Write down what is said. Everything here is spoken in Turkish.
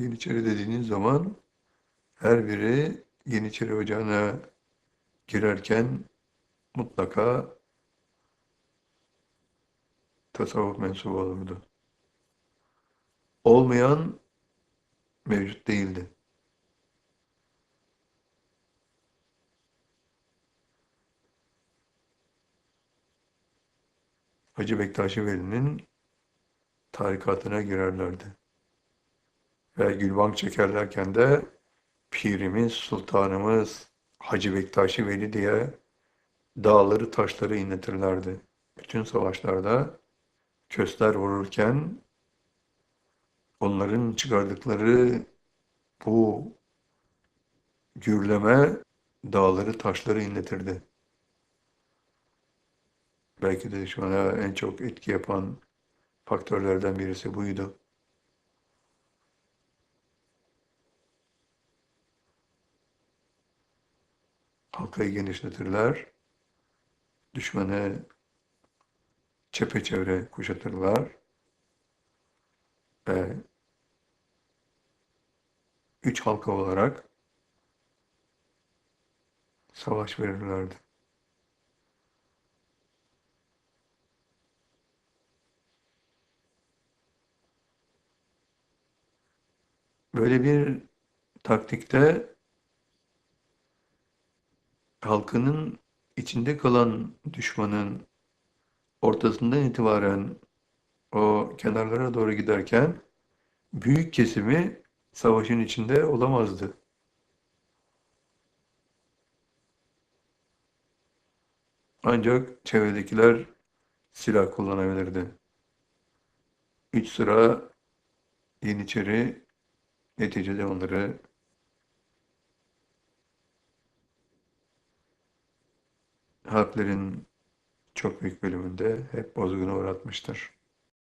Yeniçeri dediğiniz zaman her biri Yeniçeri Ocağı'na girerken mutlaka tasavvuf mensubu olurdu. Olmayan mevcut değildi. Hacı Bektaşi Veli'nin tarikatına girerlerdi. Ve gülbank çekerlerken de Pirimiz, Sultanımız, Hacı Bektaşi Veli diye dağları taşları inletirlerdi. Bütün savaşlarda kösler vururken onların çıkardıkları bu gürleme dağları taşları inletirdi. Belki de şu ana en çok etki yapan faktörlerden birisi buydu. Halkayı genişletirler, düşmanı çepeçevre kuşatırlar ve üç halka olarak savaş verirlerdi. Böyle bir taktikte halkının içinde kalan düşmanın ortasından itibaren o kenarlara doğru giderken büyük kesimi savaşın içinde olamazdı. Ancak çevredekiler silah kullanabilirdi. Üç sıra Yeniçeri neticede onları harplerin çok büyük bölümünde hep bozguna uğratmıştır.